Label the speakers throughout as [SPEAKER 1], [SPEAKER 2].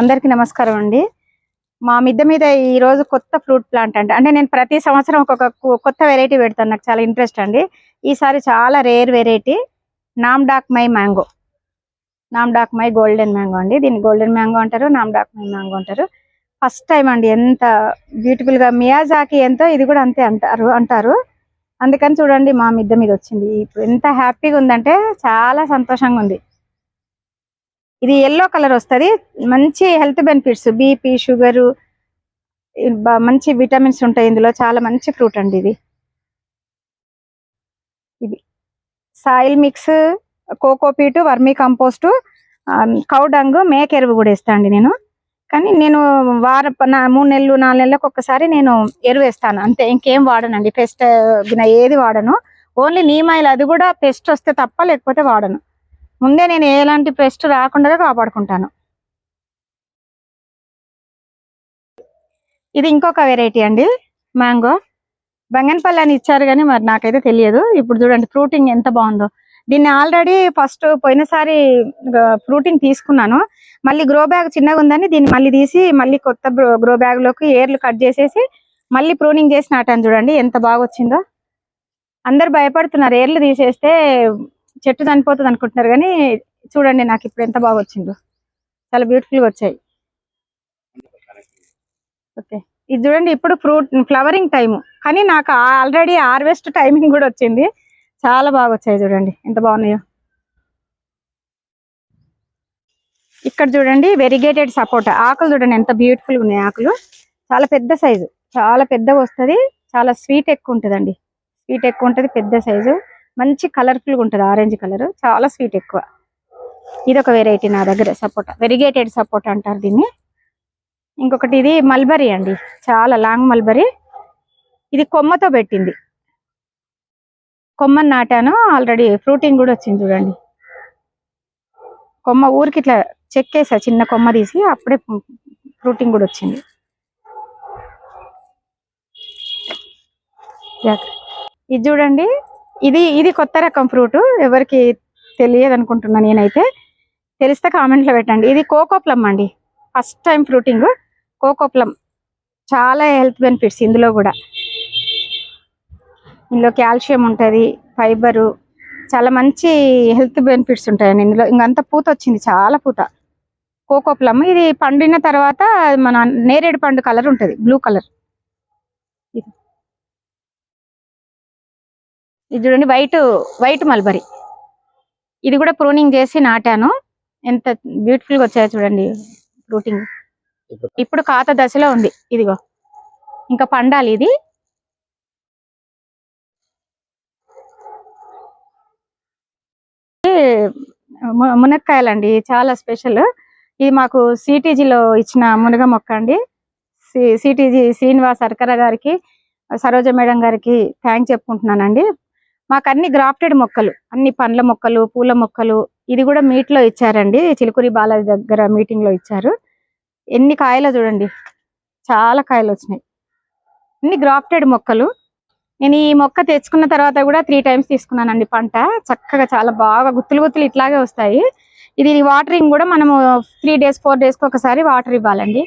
[SPEAKER 1] అందరికీ నమస్కారం అండి. మా మిద్దె మీద ఈ రోజు కొత్త ఫ్రూట్ ప్లాంట్ అంటే అంటే నేను ప్రతి సంవత్సరం ఒక్కొక్క కొత్త వెరైటీ పెడతాను. నాకు చాలా ఇంట్రెస్ట్ అండి. ఈసారి చాలా rare variety Nam Dok Mai mango. Nam Dok Mai golden mango అండి. దీన్ని గోల్డెన్ మ్యాంగో అంటారు నామ్డాక్ మై మ్యాంగో అంటారు. ఫస్ట్ టైం అండి ఎంత బ్యూటిఫుల్గా మియాజాకి ఎంతో ఇది కూడా అంతే అంటారు అంటారు. అందుకని చూడండి మా మిద్దె మీద వచ్చింది. ఇప్పుడు ఎంత హ్యాపీగా ఉందంటే చాలా సంతోషంగా ఉంది. ఇది ఎల్లో కలర్ వస్తది. మంచి హెల్త్ బెనిఫిట్స్ బీపీ షుగర్ మంచి విటమిన్స్ ఉంటాయి ఇందులో. చాలా మంచి ఫ్రూట్ అండి ఇది. ఇది soil mix cocopeat vermicompost cow dung మేక ఎరువు కూడా వేస్తా అండి నేను. కానీ నేను వార మూడు నెలలు నాలుగు నెలలకు ఒక్కసారి నేను ఎరువు వేస్తాను. అంతే ఇంకేం వాడనండి. పెస్ట్ ఏది వాడను. ఓన్లీ నీమాయిల్ అది కూడా పెస్ట్ వస్తే తప్ప లేకపోతే వాడను. ముందే నేను ఎలాంటి పెస్ట్ రాకుండా కాపాడుకుంటాను. ఇది ఇంకొక వెరైటీ అండి. మ్యాంగో బంగన్పల్లి అని ఇచ్చారు కానీ మరి నాకైతే తెలియదు. ఇప్పుడు చూడండి ఫ్రూటింగ్ ఎంత బాగుందో. దీన్ని ఆల్రెడీ ఫస్ట్ పోయినసారి ఫ్రూటింగ్ తీసుకున్నాను. మళ్ళీ గ్రో బ్యాగ్ చిన్నగా ఉందని దీన్ని మళ్ళీ తీసి మళ్ళీ కొత్త గ్రో బ్యాగ్లోకి ఏర్లు కట్ చేసేసి మళ్ళీ ప్రూనింగ్ చేసి నాటాను చూడండి ఎంత బాగా వచ్చిందో అందరు భయపడుతున్నారు. ఏర్లు తీసేస్తే చెట్టు చనిపోతుంది అనుకుంటున్నారు కానీ చూడండి నాకు ఇప్పుడు ఎంత బాగా వచ్చిందో. చాలా బ్యూటిఫుల్గా వచ్చాయి. ఓకే. ఇది చూడండి ఇప్పుడు ఫ్రూట్ ఫ్లవరింగ్ టైం కానీ నాకు ఆల్రెడీ హార్వెస్ట్ టైమింగ్ కూడా వచ్చింది. చాలా బాగా వచ్చాయి చూడండి. ఎంత బాగున్నాయో. ఇక్కడ చూడండి వెరిగేటెడ్ సపోటా. ఆకులు చూడండి ఎంత బ్యూటిఫుల్ ఉన్నాయి ఆకులు. చాలా పెద్ద సైజు చాలా పెద్దగా వస్తది. చాలా స్వీట్ ఎక్కువ ఉంటుందండి. స్వీట్ ఎక్కువ ఉంటది పెద్ద సైజు మంచి కలర్ఫుల్గా ఉంటుంది ఆరెంజ్ కలర్ చాలా స్వీట్ ఎక్కువ. ఇది ఒక వెరైటీ నా దగ్గర సపోటా. వెరిగేటెడ్ సపోటా అంటారు దీన్ని. ఇంకొకటి ఇది మల్బరీ అండి. చాలా లాంగ్ మల్బరీ ఇది కొమ్మతో పెట్టింది. కొమ్మని నాటాను. ఆల్రెడీ ఫ్రూటింగ్ కూడా వచ్చింది చూడండి. కొమ్మ ఊరికి ఇట్లా చెక్కేసా చిన్న కొమ్మ తీసి అప్పుడే ఫ్రూటింగ్ కూడా వచ్చింది. ఇది చూడండి. ఇది ఇది కొత్త రకం ఫ్రూట్. ఎవరికి తెలియదు అనుకుంటున్నా నేనైతే. తెలిస్తే కామెంట్లో లో పెట్టండి. ఇది కోకో ప్లమ్ అండి. First time fruiting. Coco plum. చాలా హెల్త్ బెనిఫిట్స్ ఇందులో కూడా. ఇందులో కాల్షియం ఉంటుంది ఫైబరు. చాలా మంచి హెల్త్ బెనిఫిట్స్ ఉంటాయండి ఇందులో. ఇంకంతా పూత వచ్చింది. చాలా పూత. Coco plum. ఇది పండిన తర్వాత మన నేరేడు పండు కలర్ ఉంటుంది. Blue colour. ఇది. చూడండి వైట్ వైట్ మల్బరీ ఇది కూడా ప్రూనింగ్ చేసి నాటాను. ఎంత బ్యూటిఫుల్గా వచ్చాయో చూడండి ఫ్రూటింగ్ ఇప్పుడు కాత దశలో ఉంది. ఇదిగో ఇంకా పండాలి ఇది. మునక్కాయలండి చాలా స్పెషల్ ఇది మాకు సిటీజీలో ఇచ్చిన మునగ మొక్క అండి. సిటీజీ శ్రీనివాస్ సర్కర గారికి సరోజ మేడం గారికి థ్యాంక్స్ చెప్పుకుంటున్నానండి. మాకు అన్ని గ్రాఫ్టెడ్ మొక్కలు అన్ని పండ్ల మొక్కలు పూల మొక్కలు ఇది కూడా మీట్లో ఇచ్చారండి. చిలుకూరి బాలాజీ దగ్గర మీటింగ్లో ఇచ్చారు. ఎన్ని కాయలు చూడండి. చాలా కాయలు వచ్చినాయి. అన్ని గ్రాఫ్టెడ్ మొక్కలు. నేను ఈ మొక్క తెచ్చుకున్న తర్వాత కూడా త్రీ టైమ్స్ తీసుకున్నానండి పంట. చక్కగా చాలా బాగా గుత్తులు గుత్తులు ఇట్లాగే వస్తాయి. ఇది వాటరింగ్ కూడా మనము త్రీ డేస్ ఫోర్ డేస్కి ఒకసారి వాటర్ ఇవ్వాలండి.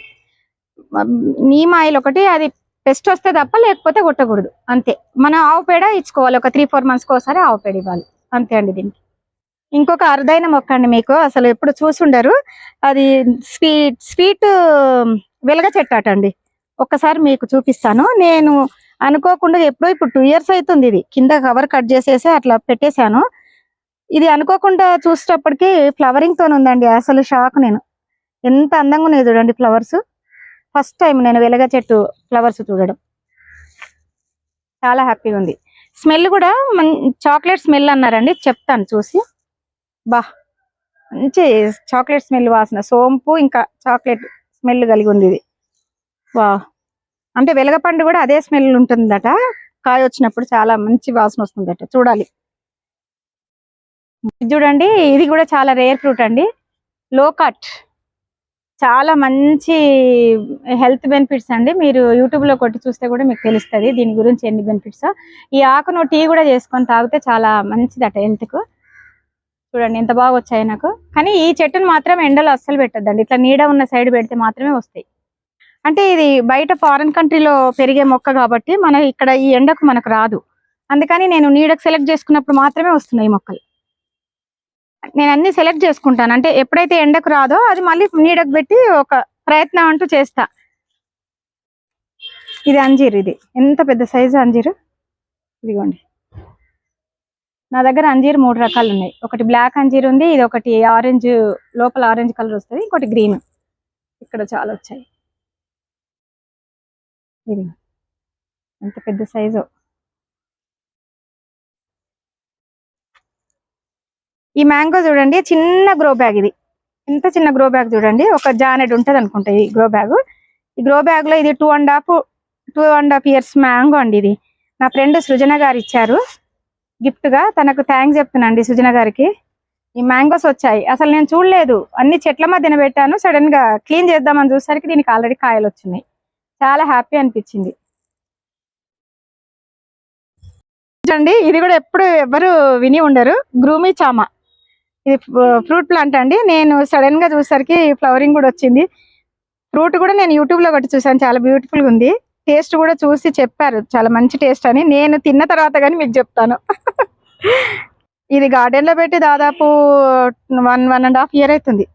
[SPEAKER 1] నీమ్ ఆయిల్ ఒకటి అది పెస్ట్ వస్తే తప్ప లేకపోతే కొట్టకూడదు. అంతే. మన ఆవు పేడ ఇచ్చుకోవాలి. ఒక త్రీ ఫోర్ మంత్స్కి ఒకసారి ఆవు పేడ ఇవ్వాలి. అంతే అండి దీనికి. ఇంకొక అరుదైన మొక్క అండి మీకు. అసలు ఎప్పుడు చూసుండరు అది స్వీట్ స్వీట్ వెలగ చెట్టు అండి. ఒక్కసారి మీకు చూపిస్తాను. నేను అనుకోకుండా ఎప్పుడో ఇప్పుడు టూ ఇయర్స్ అవుతుంది ఇది. కింద కవర్ కట్ చేసేసి అట్లా పెట్టేశాను. ఇది అనుకోకుండా చూసేటప్పటికి ఫ్లవరింగ్తో ఉందండి. అసలు షాక్ నేను. ఎంత అందంగా ఉన్నాయి చూడండి ఫ్లవర్స్ ఫస్ట్ టైం నేను వెలగ చెట్టు ఫ్లవర్స్ చూడడం. చాలా హ్యాపీగా ఉంది. స్మెల్ కూడా చాక్లెట్ స్మెల్ అన్నారండి చెప్తాను చూసి. బా మంచి చాక్లెట్ స్మెల్ వాసన సోంపు ఇంకా చాక్లెట్ స్మెల్ కలిగి ఉంది ఇది. వా అంటే వెలగపండు కూడా అదే స్మెల్ ఉంటుందట కాయ వచ్చినప్పుడు చాలా మంచి వాసన వస్తుందట చూడాలి. ఇది చూడండి ఇది కూడా చాలా రేర్ ఫ్రూట్ అండి లో కట్ చాలా మంచి హెల్త్ బెనిఫిట్స్ అండి. మీరు యూట్యూబ్లో కొట్టి చూస్తే కూడా మీకు తెలుస్తుంది దీని గురించి ఎన్ని బెనిఫిట్స్. ఈ ఆకును టీ కూడా చేసుకొని తాగితే చాలా మంచిదట హెల్త్కు. చూడండి ఎంత బాగా వచ్చాయి నాకు. కానీ ఈ చెట్టును మాత్రం ఎండలో అస్సలు పెట్టద్దండి. ఇట్లా నీడ ఉన్న సైడ్ పెడితే మాత్రమే వస్తాయి. అంటే ఇది బయట ఫారెన్ కంట్రీలో పెరిగే మొక్క కాబట్టి మన ఇక్కడ ఈ ఎండకు మనకు రాదు. అందుకని నేను నీడకు సెలెక్ట్ చేసుకున్నప్పుడు మాత్రమే వస్తున్నాయి మొక్కలు. నేను అన్ని సెలెక్ట్ చేసుకుంటాను. అంటే ఎప్పుడైతే ఎండకు రాదో అది మళ్ళీ నీడకు పెట్టి ఒక ప్రయత్నం అంటూ చేస్తా. ఇది అంజీర్ ఇది. ఎంత పెద్ద సైజు అంజీరు? ఇదిగోండి. నా దగ్గర అంజీర్ మూడు రకాలు ఉన్నాయి. ఒకటి బ్లాక్ అంజీర్ ఉంది ఇది ఒకటి ఆరెంజ్ లోపల ఆరెంజ్ కలర్ వస్తుంది ఇంకోటి గ్రీన్. ఇక్కడ చాలా వచ్చాయి. ఇది ఎంత పెద్ద సైజు. ఈ మ్యాంగో చూడండి చిన్న గ్రో బ్యాగ్ ఇది. ఎంత చిన్న గ్రో బ్యాగ్ చూడండి ఒక జానెడ్ ఉంటుంది అనుకుంటా ఈ గ్రో బ్యాగ్. ఈ గ్రో బ్యాగ్లో ఇది two and half two and half years mango అండి ఇది. నా ఫ్రెండ్ సృజన గారు ఇచ్చారు. గిఫ్ట్గా తనకు థ్యాంక్స్ చెప్తున్నాండి సృజన గారికి. ఈ మ్యాంగోస్ వచ్చాయి. అసలు నేను చూడలేదు. అన్ని చెట్ల మధ్యన పెట్టాను. సడన్గా క్లీన్ చేద్దామని చూసరికి దీనికి ఆల్రెడీ కాయలు వచ్చినాయి. చాలా హ్యాపీ అనిపించింది. చూడండి ఇది కూడా ఎప్పుడు ఎవరు విని ఉండరు. గ్రూమీ చామా. ఇది ఫ్రూట్ ప్లాంట్ అండి. నేను సడన్గా చూసరికి ఫ్లవరింగ్ కూడా వచ్చింది. ఫ్రూట్ కూడా నేను యూట్యూబ్లో ఒకటి చూసాను చాలా బ్యూటిఫుల్గా ఉంది. టేస్ట్ కూడా చూసి చెప్పారు. చాలా మంచి టేస్ట్ అని. నేను తిన్న తర్వాత కానీ మీకు చెప్తాను. ఇది గార్డెన్లో పెట్టి దాదాపు one one and half year అవుతుంది.